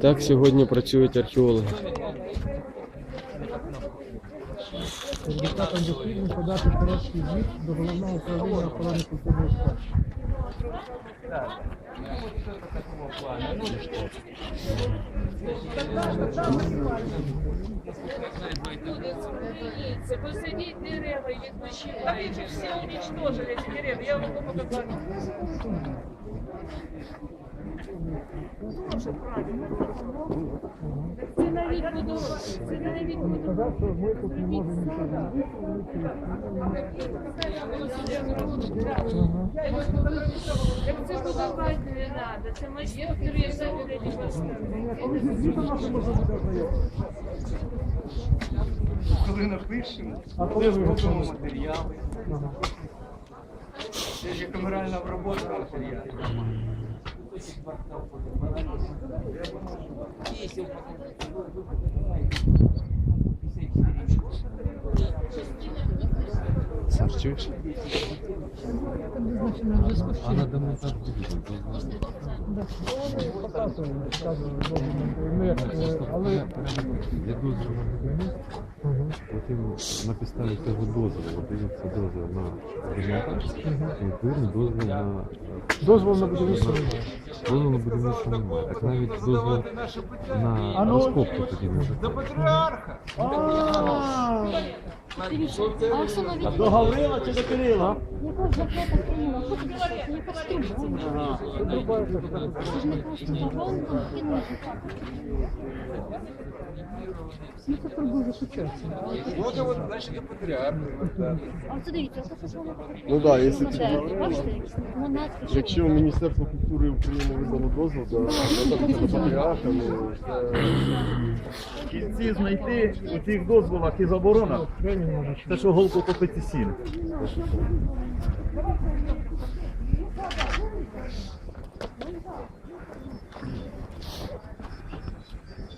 Так сьогодні працюють археологи. Результатом досліджень подати короткий звіт до головного управління охорони культурної спадщини. Посадить дерева и відпочивають. Все уничтожили эти деревья. Я вам показала. Це навіть буду, це навіть буду. Сказав, що ми тут не можемо нічого зробити. Так це будувати не треба. Це майстер самі не Коли напишемо, А коли готуєте? матеріали. Це ж камеральна обробка матеріалів. Чуєш? А на демонтаж Показуємо, показуємо, ми, е, але Я дозвіл на будівництво, потім на підставі цього дозволу дається дозвіл на відповідно дозвіл на дозволу на будівництво немає. дозвіл на будівництво немає. Так навіть дозвіл на розкопку тоді не заходить. До Гаврила чи до Кирила? Що? Яка? Це ж не просто кинули Ну це от, значить. А це дивіться, це ж Ну да, якщо це? Бачите, Якщо? Міністерство культури України видало дозвіл, то до патріарха, ну, це кінці знайти у цих дозволах і заборонах. Те, що голку копити сін.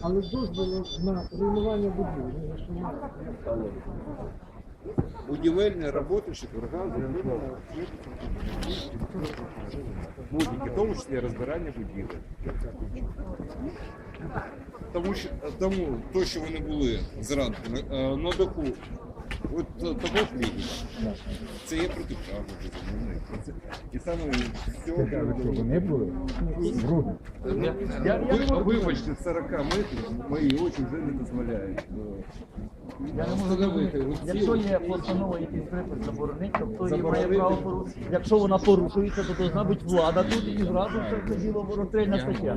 Але дозволу на руйнування будівлі. будівельні роботи Шепурган зроблено будь-які, в тому числі розбирання будівель. Тому тому то, що вони були зранку на, е, на даху, от е, того пліні, це є протиправно. безумовно. І саме з цього Вони були брудні. Ви- Вибачте, 40 метрів мої очі вже не дозволяють. Я не можу зрозуміти, якщо є постанова якийсь припис заборонити, то хто її має Заборонити. право порушити. Якщо вона порушується, то повинна бути влада тут і зразу все це діло розстрільна стаття.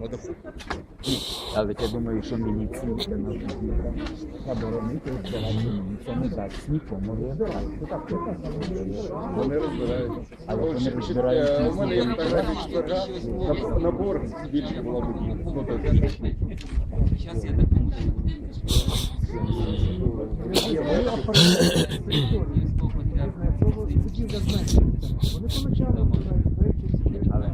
Що вони? На даху. Але я думаю, що міліції заборонити збирати це не дасть нікому. Вони розбирають. Але вони розбирають е, У мене є свої фотографії четверга, на- набор більше будівля. Ну, Зараз я допомогу. Будівля зменшується. Вони поначалу Але,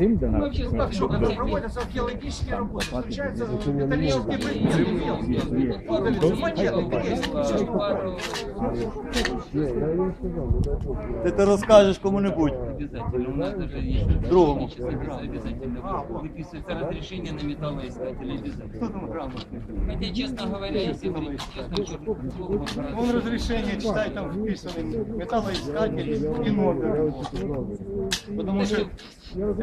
цим до нас Так що, коли проводяться археологічні роботи, включаються металічні Ти це розкажеш кому-небудь. Обязательно. У нас даже есть Другому. обязательно выписывается разрешение на металлоискателя обязательно. Хотя, честно говоря, если говорить честно, Вон розрішення, читай, там вписаний металоіскатель і номер. Тому що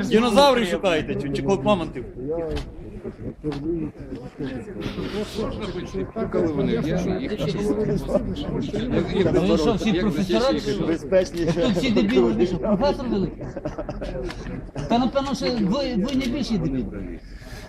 динозаври шукаєте, чи, чи клопамонтів? Коли вони їх що, всі професора? Безпечніше. Тут всі дебіли, ви що, професор великий? Та напевно, що ви, ви не більші дебіли.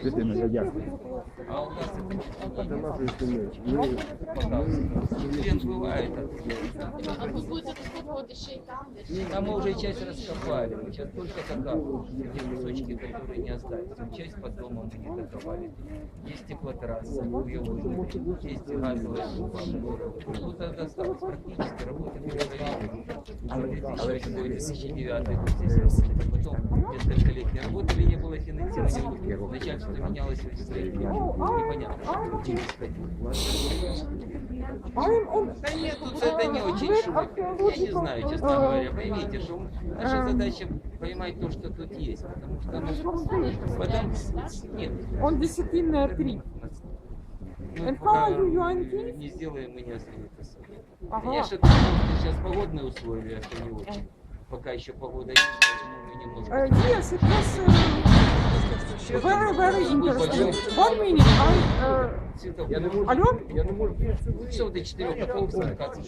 Що ти не задякуєш? А до нас і сумієш. Він. А тут будете там, де часть розкопали. Мы сейчас только закапуємо. Ті кусочки, які не залишилися. Часть під домом ми не докопали. Є теплотраса, уйовина, є газова шуба. Тут осталось практически работы переводили. Але якщо буде 2009 год, потім десятилітні роботи, не було фінансування. Начальство менялось. Непонятно, что где происходило. Да нет, тут это не очень шумно. Я не знаю, честно говоря. Поймите, что наша задача поймать то, что тут есть. Потому что ну, потом нет. Он. Мы пока in Kiev? не сделаем, мы не остановимся. Ага. Конечно, сейчас погодные условия, что не очень. Пока еще погода есть, поэтому мы немножко... Uh, yes, it was uh, very, very interesting. One minute, I... Uh, Цветов- алло? Часов до четырех потом спускаться.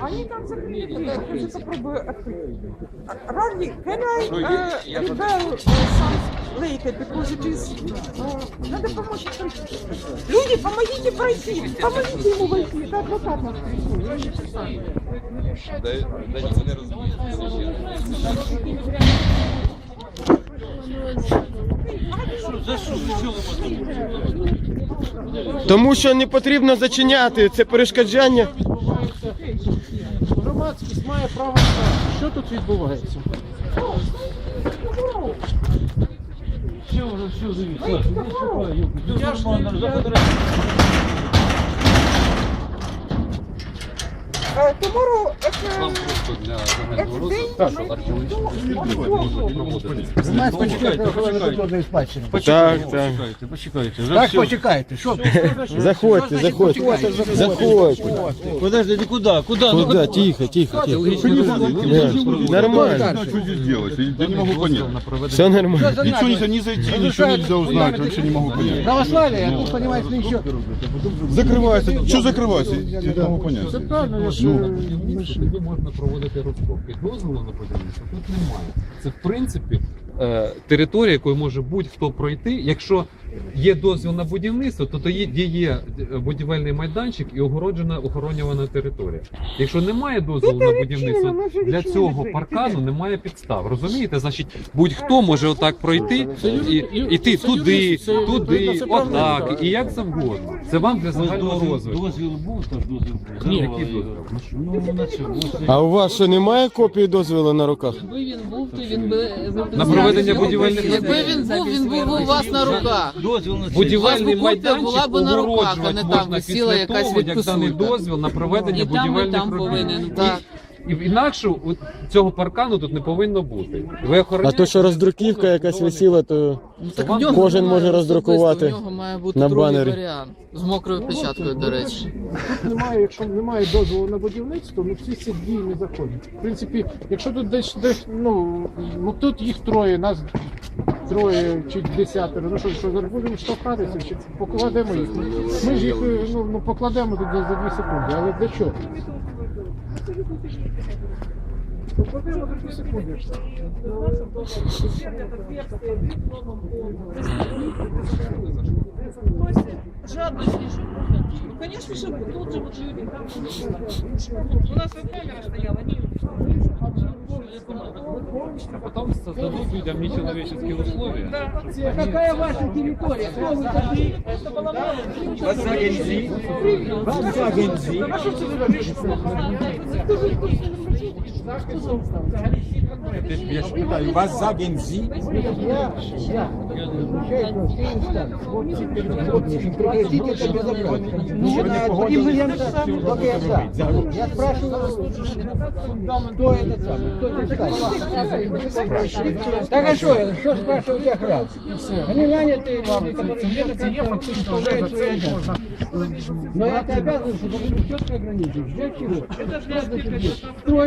Они там закрыли дверь. Я сейчас попробую открыть. Ранди, can I uh, rebel uh, some later, because it is... Uh, надо помочь пройти. Люди, помогите пройти. Помогите ему войти. Это адвокат нас пришел. Я не знаю. Да, да ні, вони розуміють. тому що не потрібно зачиняти, це перешкоджання. відбувається. Громадськість має право знати, що тут відбувається. Що вже все дивіться? Я ж не- tomorrow at, uh, Вам просто для at загального day розвитку, що археологічні дослідження можуть проводитись. Знаєте, почекайте, почекайте. спадщини. Так, так. Почекайте, почекайте. Вже Так, все. почекайте, що? Заходьте, заходьте. Заходьте. Подожди, ты куда? Куда? Куда? Тихо, тихо, тихо. Ні, Нормально. Что здесь делать? Я не могу понять. На проведення Все нормально. Ничего нельзя не зайти, ничего нельзя узнать, вообще не могу понять. Православие, а тут, понимаете, еще. Закрывается. Что закрывается? Я не могу понять. Е, на будівництво тоді можна проводити розкопки. Дозволу на будівництво тут немає. Це в принципі е, територія, якою може будь-хто пройти. Якщо є дозвіл на будівництво, то тоді є, є е, будівельний майданчик і огороджена охоронювана територія. Якщо немає дозволу на будівництво, для цього паркану немає підстав. Розумієте? Значить, будь-хто може отак пройти і іти туди, туди, отак, і як завгодно. Це вам для загального розвитку. Дозвіл був, то ж дозвіл був. Ні, який дозвіл? Ну, на цьому. А у вас що немає копії дозволу на руках? Якби він був, то він би На проведення будівельних Якби він був, він був у вас на руках. Дозвіл на це. Будівельний би була б на руках, а не там можна висіла після якась того, як даний дозвіл на проведення І там, і будівельних там робіт. повинен. Так. І інакше от цього паркану тут не повинно бути. Ви А охороняєте то, що роздруківка якась висіла, то Ну, так в нього кожен може особисто, роздрукувати У нього має бути на другий банері. варіант. З мокрою печаткою, до речі. Тут немає, якщо немає дозволу на будівництво, ну всі ці дії не заходять. В принципі, якщо тут десь десь, ну, ну тут їх троє, нас троє чи десятеро, ну що, що зараз будемо штовхатися, чи покладемо їх. Ми ж їх ну, ну, покладемо тут за дві секунди, але для чого? Покладемо за дві секунди. жадность лишь. Ну, конечно же, тут же вот люди. У нас вот камера стояла, они а потім создадуть людям нечеловеческие условия. Да. Какая ваша территория? Кто вы такие? Это было мало. А що це за речі? Я ж питаю, Вас за гензі? Я, я, Хлопці, хлопці, прекратите это безобразие. Ну, им только я за. Я спрашиваю, кто этот самый, кто это ставит. Так а что, что спрашивать охрану? Они наняты, Це є фактично вже за це можна. но это обязанность, чтобы четко ограничить. Для чего? Кто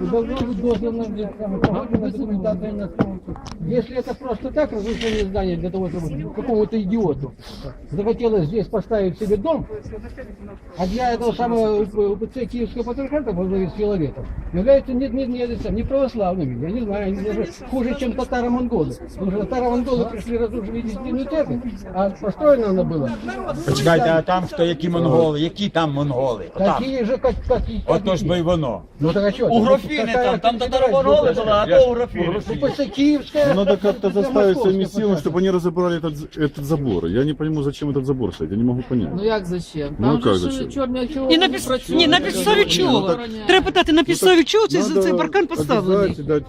дозвол на на. Если это просто так, разрушение здания для того, чтобы какому-то идиоту захотелось здесь поставить себе дом, а для этого самого УПЦ Киевского патриархата во главе с Филаретом являются не, не, не, не, православными, я не знаю, они даже хуже, чем татаро-монголы. Потому что татаро-монголы пришли разрушили церковь, а построена она была Почекайте, а там хто, які монголи? Які там монголи? Там. такие же, как, как, как Ото ж би й воно. Ну так а что? У Грофіни там, там татаро-монголи були, а то у Грофіни. УПЦ Киевская. Ну, Надо как-то это заставить своими московская, силами, чтобы они разобрали этот, этот забор. Я не пойму, зачем этот забор стоит, я не могу понять. Ну як зачем? Ну, Там як же ж зачем? чорний чого І на, піс... Ні, на підставі чого? Треба питати, на підставі чого цей, Надо цей паркан поставлений? обязать дать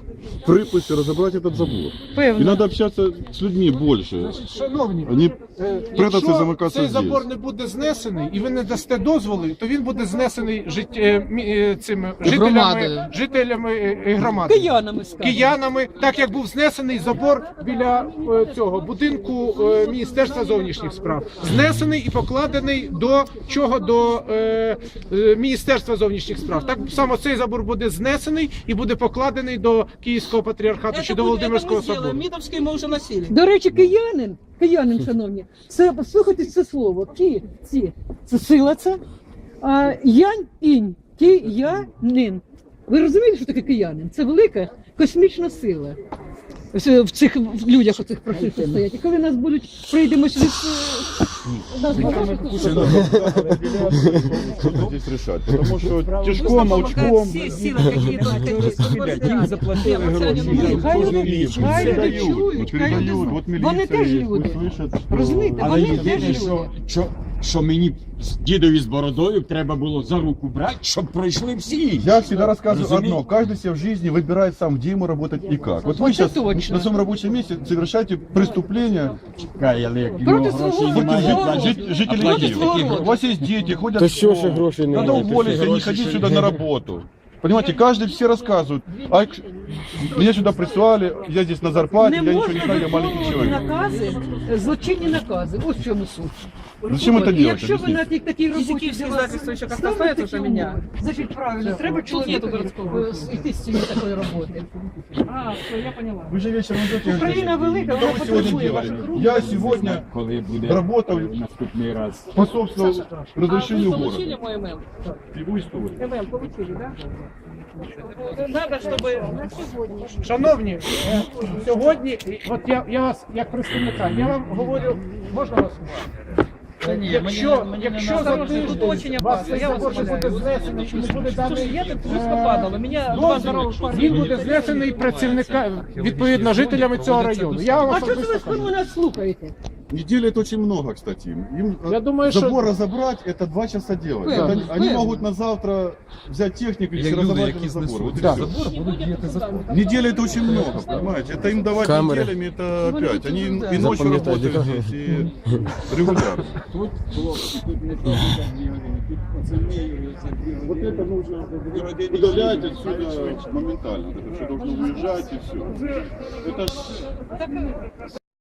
Приписи, разобрать этот забор. И Певно. надо общаться с людьми больше. Шановні, Они Е, прятаться Якщо замыкаться цей здесь. забор не буде знесений і ви не дасте дозволи, то він буде знесений жит... е, мі- е, цими жителями, жителями е, е, громади. Киянами скажемо. Киянами, так як був знесений забор біля е, цього будинку е, Міністерства зовнішніх справ, знесений і покладений до чого до е, е, Міністерства зовнішніх справ. Так само цей забор буде знесений і буде покладений до Київського патріархату чи до Володимирського собору. Мідовський ми вже носили. До речі, киянин, киянин, шановні, це послухайте це слово. Ки, ці, це сила це. А, янь, інь, киянин. Ви розумієте, що таке киянин? Це велика космічна сила. В в цих в людях оцих простих що стоять. І коли нас будуть прийдемо сюди. Здесь решать? Потому что тяжком, молчком. Им заплатили гроші. Хай люди, хай люди чують, передают, вот знають. Вони теж милиция люди. Розумієте, вони теж люди що, що мені з дідові з бородою треба було за руку брати, щоб пройшли всі. Я всегда рассказываю Разумеете? одно. Каждый себе в жизни выбирает сам, где ему работать и как. Вот вы Это сейчас точно. на своем рабочем месте совершаете преступление Чекай, але як Проти його свого грошей Проти немає, свого значить, жит- жителей оплатити. Киева. У вас есть дети, ходят Та в що ж школу. грошей Надо немає? уволиться, не ходить сюда на работу. Понимаете, каждый все рассказывают. А к- меня сюда прислали, я здесь на зарплате, Не я ничего не можна знаю, я маленький виконувати человек. накази, е, злочинні накази. Ось в чому суть. Зачем От, это і делать? Якщо ви Объясните. на тій- такій роботі для вас ставите такі умови, значить правильно, треба чоловіку е, йти з цієї такої роботи. А, все, я поняла. Вы же вечером идете. Україна велика, Что вона вы сегодня потребує делали? ваших рук. Я сегодня Коли буде работал, наступний раз. способствовал разрешению города. получили мой email? Его историю. email получили, да? Надо, чтобы... Шановні, е, сьогодні, от я, я вас як представника, я вам говорю, можна вас? Якщо, якщо за тиждень вас цей забор ще буде знесений, чи не буде даний, Я тут е, просто падала, мене два дозвіл, здорових парня. він буде знесений працівника, відповідно, жителями цього району. Я вам А що це ви ви мене слухаєте? Неделя это очень много, кстати. им. Им Я э, думаю, что- забор разобрать это два часа делать. Певно, Это они, они певно. могут на завтра взять технику и Як люди, разобрать які этот забор. знесуть Вот и Да. всё. забор, будуть діяти закон. Неделя это очень много, понимаете? Это им давать Камеры. неделями, это опять. Они и ночью Запоминайте, работают да. здесь и регулярно. Тут хлопці, тут не то, що там бігали, тут пацани, це бігали. Вот это нужно удалять отсюда моментально. Это все должно уезжать и все. Это ж